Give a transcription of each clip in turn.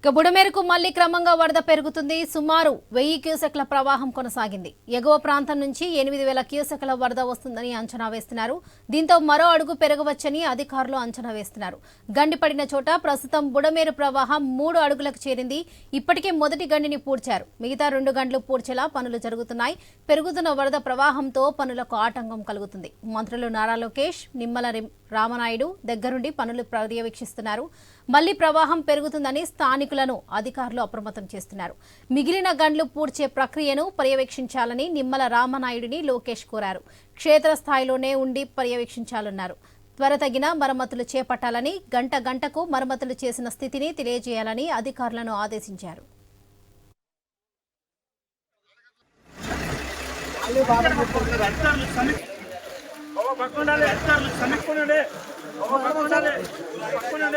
ఇక బుడమేరకు మళ్ళీ క్రమంగా వరద పెరుగుతుంది. సుమారు వెయ్యి క్యూసెక్ల ప్రవాహం కొనసాగింది. ఎగువ ప్రాంతం నుంచి ఎనిమిది వేల క్యూసెక్ల వరద వస్తుందని అంచనా వేస్తున్నారు. దీంతో మరో అడుగు పెరగవచ్చని అధికారులు అంచనా వేస్తున్నారు. గండిపడిన చోట ప్రస్తుతం బుడమేరు ప్రవాహం మూడు అడుగులకు చేరింది. ఇప్పటికే మొదటి గండిని పూడ్చారు. మిగతా రెండు గంటలు పూడ్చేలా పనులు జరుగుతున్నాయి. పెరుగుతున్న వరద ప్రవాహంతో పనులకు ఆటంకం కలుగుతుంది. మంత్రులు నారా లోకేష్ నిమ్మల రామనాయుడు దగ్గరుండి పనులు పర్యవేక్షిస్తున్నారు. మళ్ళీ ప్రవాహం పెరుగుతుందని స్థానిక స్థానికులను అధికారులు అప్రమత్తం చేస్తున్నారు. మిగిలిన గండ్లు పూడ్చే ప్రక్రియను పర్యవేక్షించాలని నిమ్మల రామనాయుడిని లోకేష్ కోరారు. క్షేత్రస్థాయిలోనే ఉండి పర్యవేక్షించాలన్నారు. త్వరతగిన మరమ్మతులు చేపట్టాలని గంట గంటకు మరమ్మతులు చేసిన స్థితిని తెలియజేయాలని అధికారులను ఆదేశించారు. ఓ పక్కన సమీక్ష పక్కన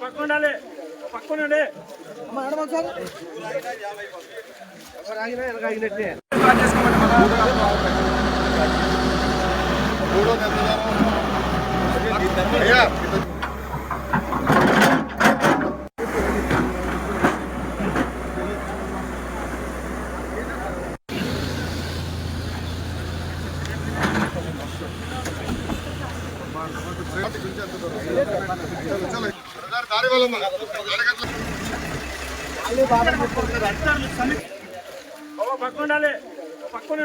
ఉండాలి. అధికారులు సమీ- ఓ పక్కన ఉండాలి, ఓ పక్కన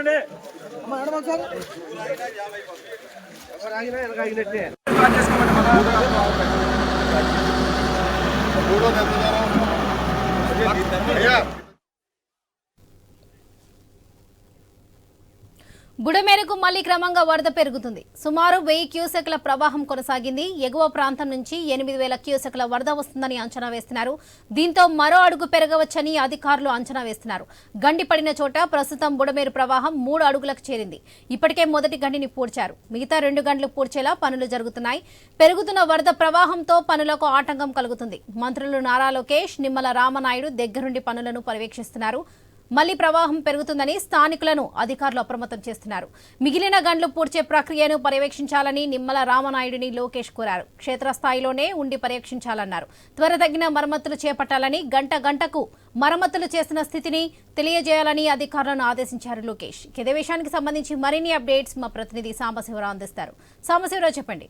బుడమేరకు మళ్ళీ క్రమంగా వరద పెరుగుతుంది. సుమారు వెయ్యి క్యూసెక్ల ప్రవాహం కొనసాగింది. ఎగువ ప్రాంతం నుంచి ఎనిమిది వేల క్యూసెక్ల వరద వస్తుందని అంచనా వేస్తున్నారు. దీంతో మరో అడుగు పెరగవచ్చని అధికారులు అంచనా వేస్తున్నారు. గండి పడిన చోట ప్రస్తుతం బుడమేరు ప్రవాహం మూడు అడుగులకు చేరింది. ఇప్పటికే మొదటి గండిని పూడ్చారు. మిగతా రెండు గంటలు పూడ్చేలా పనులు జరుగుతున్నాయి. పెరుగుతున్న వరద ప్రవాహంతో పనులకు ఆటంకం కలుగుతుంది. మంత్రులు నారా లోకేష్ నిమ్మల రామనాయుడు దగ్గరుండి పనులను పర్యవేక్షిస్తున్నారు. మళ్ళీ ప్రవాహం పెరుగుతుందని స్థానికులను అధికారులు అప్రమత్తం చేస్తున్నారు. మిగిలిన గండ్లు పూడ్చే ప్రక్రియను పర్యవేక్షించాలని నిమ్మల రామనాయుడిని లోకేష్ కోరారు. క్షేత్రస్థాయిలోనే ఉండి పర్యవేక్షించాలన్నారు. త్వరదగిన మరమ్మతులు చేపట్టాలని గంట గంటకు మరమ్మతులు చేసిన స్థితిని తెలియజేయాలని అధికారులను ఆదేశించారు లోకేష్. ఇదే విషయానికి సంబంధించి మరిన్ని అప్డేట్స్ మా ప్రతినిధి సాంబశివరావు అందిస్తారు. సాంబశివరావు చెప్పండి.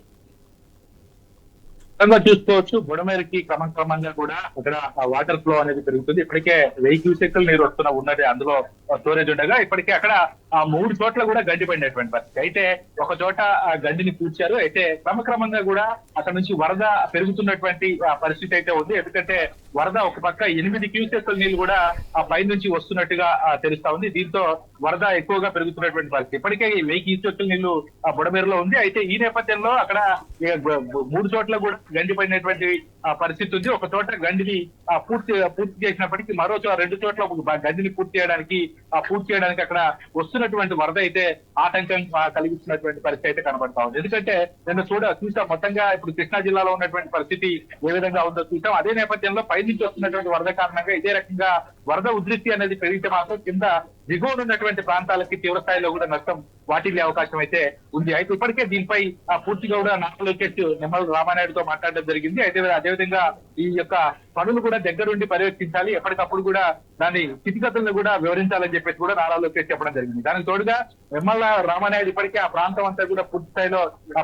మొత్తంగా చూసుకోవచ్చు. బుడమేరకి క్రమక్రమంగా కూడా అక్కడ వాటర్ ఫ్లో అనేది పెరుగుతుంది. ఇప్పటికే వెయ్యి క్యూసెక్కులు నీరు వస్తున్న ఉన్నది అందులో స్టోరేజ్ ఉండగా ఇప్పటికే అక్కడ ఆ మూడు చోట్ల కూడా గడ్డి పడినటువంటి పరిస్థితి. అయితే ఒక చోట ఆ గడ్డిని పూడ్చారు. అయితే క్రమక్రమంగా కూడా అక్కడ నుంచి వరద పెరుగుతున్నటువంటి పరిస్థితి అయితే ఉంది. ఎందుకంటే వరద ఒక పక్క ఎనిమిది క్యూసెక్కుల నీళ్ళు కూడా ఆ పై నుంచి వస్తున్నట్టుగా తెలుస్తా ఉంది. దీంతో వరద ఎక్కువగా పెరుగుతున్నటువంటి పరిస్థితి. ఇప్పటికే ఈ వెయ్యి క్యూసెక్కుల నీళ్ళు ఆ బుడమేరులో ఉంది. అయితే ఈ నేపథ్యంలో అక్కడ మూడు చోట్ల కూడా గండి పడినటువంటి ఆ, పరిస్థితి ఉంది. ఒక చోట గండిని పూర్తి పూర్తి చేసినప్పటికీ మరో చోట రెండు చోట్ల గండిని పూర్తి చేయడానికి పూర్తి చేయడానికి అక్కడ వస్తున్నటువంటి వరద అయితే ఆటంకం కలిగిస్తున్నటువంటి పరిస్థితి అయితే కనబడతా ఉంది. ఎందుకంటే నిన్న చూడ చూసాం మొత్తంగా ఇప్పుడు కృష్ణా జిల్లాలో ఉన్నటువంటి పరిస్థితి ఏ విధంగా ఉందో చూసాం. అదే నేపథ్యంలో పై నుంచి వస్తున్నటువంటి వరద కారణంగా ఇదే రకంగా వరద ఉధృతి అనేది పెరిగితే మాత్రం కింద దిగువన ఉన్నటువంటి ప్రాంతాలకి తీవ్ర స్థాయిలో కూడా నష్టం వాటిల్లే అవకాశం అయితే ఉంది. అయితే ఇప్పటికే దీనిపై ఆ, పూర్తిగా కూడా నారా లోకేష్ నిమ్మల రామానాయుడుతో మాట్లాడడం జరిగింది. అయితే అదేవిధంగా ఈ యొక్క పనులు కూడా దగ్గరుండి పర్యవేక్షించాలి. ఎప్పటికప్పుడు కూడా దాని స్థితిగతులను కూడా వివరించాలని చెప్పేసి కూడా నారా లోకేష్ చెప్పడం జరిగింది. దానికి తోడుగా నిమ్మల రామానాయుడు ఇప్పటికే ఆ ప్రాంతం అంతా కూడా పూర్తి స్థాయిలో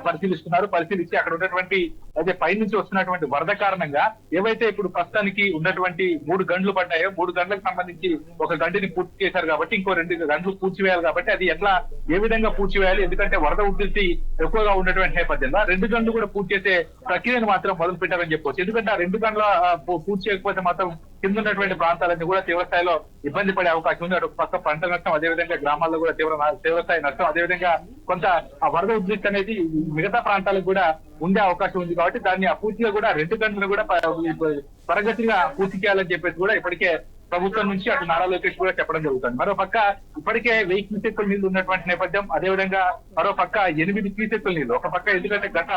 పరిశీలిస్తున్నారు. పరిశీలించి అక్కడ ఉన్నటువంటి అదే పై నుంచి వస్తున్నటువంటి వరద కారణంగా ఏవైతే ఇప్పుడు ప్రస్తుతానికి ఉన్నటువంటి మూడు గంటలు పడ్డాయో మూడు గంటలకు సంబంధించి ఒక గంటని పూర్తి చేశారు కాబట్టి ఇంకో రెండు గంటలు పూడ్చివేయాలి కాబట్టి అది ఎట్లా ఏ విధంగా పూడ్చివేయాలి? ఎందుకంటే వరద ఉధృతి ఎక్కువగా ఉన్నటువంటి నేపథ్యంలో రెండు గంటలు కూడా పూర్తి చేసే ప్రక్రియను మాత్రం మొదలు పెట్టారని చెప్పొచ్చు. ఎందుకంటే ఆ రెండు గంటల పూర్తి చేయకపోతే మాత్రం కింద ఉన్నటువంటి ప్రాంతాలన్నీ కూడా తీవ్రస్థాయిలో ఇబ్బంది పడే అవకాశం ఉంది. అటు పక్క పంట నష్టం అదేవిధంగా గ్రామాల్లో కూడా తీవ్ర తీవ్రస్థాయి నష్టం అదేవిధంగా కొంత ఆ వరద ఉధృతి అనేది మిగతా ప్రాంతాలకు కూడా ఉండే అవకాశం ఉంది కాబట్టి దాన్ని ఆ పూర్తిగా కూడా రెండు గంటలు కూడా త్వరగతిగా పూర్తి చేయాలని చెప్పేసి కూడా ఇప్పటికే ప్రభుత్వం నుంచి అటు నారా లోకేష్ కూడా చెప్పడం జరుగుతుంది. మరో పక్క ఇప్పటికే వెయ్యి క్యూసెక్కుల నీళ్ళు ఉన్నటువంటి నేపథ్యం అదేవిధంగా మరో పక్క ఎనిమిది క్యూసెక్కుల నీళ్ళు. ఒక పక్క ఎందుకంటే గత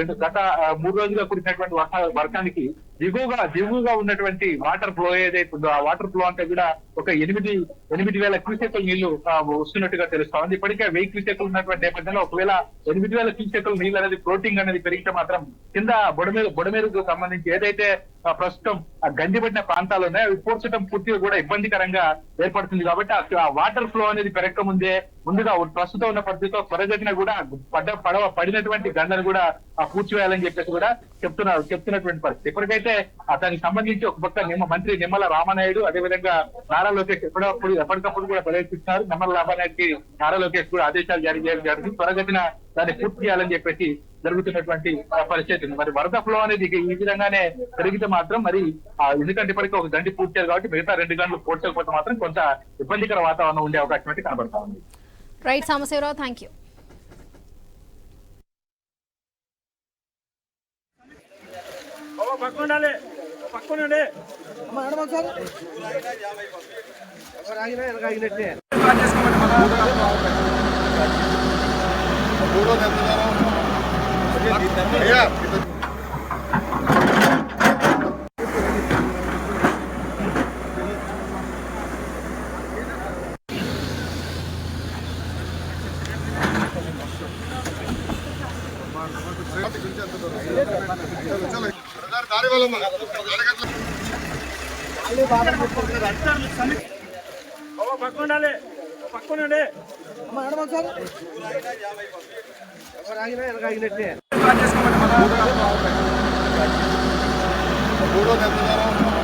రెండు గత మూడు రోజులుగా కురిసినటువంటి వర్ష వర్షానికి దిగువగా దిగువగా ఉన్నటువంటి వాటర్ ఫ్లో ఏదైతే ఉందో ఆ వాటర్ ఫ్లో అంతా కూడా ఒక ఎనిమిది ఎనిమిది వేల క్యూసెక్కుల నీళ్ళు వస్తున్నట్టుగా తెలుస్తా ఉంది. ఇప్పటికే వెయ్యి క్యూసెక్కులు ఉన్నటువంటి నేపథ్యంలో ఒకవేళ ఎనిమిది వేల క్యూసెక్కుల నీళ్ళు అనేది ఫ్లోటింగ్ అనేది పెరిగితే మాత్రం కింద బొడమేరు బొడమేరుకు సంబంధించి ఏదైతే ప్రస్తుతం ఆ గండిపడిన ప్రాంతాలు ఉన్నాయో అవి పూడ్చడం పూర్తిగా కూడా ఇబ్బందికరంగా ఏర్పడుతుంది. కాబట్టి ఆ- వాటర్ ఫ్లో అనేది పెరగక ముందే ముందుగా ప్రస్తుతం ఉన్న పరిస్థితిలో త్వరగతిన కూడా పడ్డ పడవ పడినటువంటి గండను కూడా పూర్చివేయాలని పూడ్చివేయాలని చెప్పేసి కూడా చెప్తున్నారు చెప్తున్నటువంటి పరిస్థితి. ఇప్పటికైతే దానికి సంబంధించి ఒక పక్క నిమ్మ మంత్రి నిమ్మల రామనాయుడు అదేవిధంగా నారా లోకేష్ ఎప్పుడప్పుడు ఎప్పటికప్పుడు కూడా పర్యటిస్తున్నారు నిమ్మల రామనాయుడికి నారా లోకేష్ కూడా ఆదేశాలు జారీ చేయడం జరిగింది. త్వరగతిన దాన్ని పూర్తి చేయాలని చెప్పేసి జరుగుతున్నటువంటి పరిస్థితి ఉంది. మరి వరద ఫ్లో అనేది ఈ విధంగానే పెరిగితే మాత్రం మరి ఎందుకంటే ఇప్పటికీ ఒక గంట పూర్తి కాబట్టి మిగతా రెండు గంటలు పూర్చకపోతే మాత్రం కొంత ఇబ్బందికర వాతావరణం ఉండే అవకాశం అయితే కనబడతా ఉంది. రైట్ సాంబశివరావు థ్యాంక్ యూ పక్కన ఉండాలి పక్కన ఉండండి అధికారులు సమీక్ష బాబా పక్కన ఉండాలి పక్కన ఉండండి మూడో నెల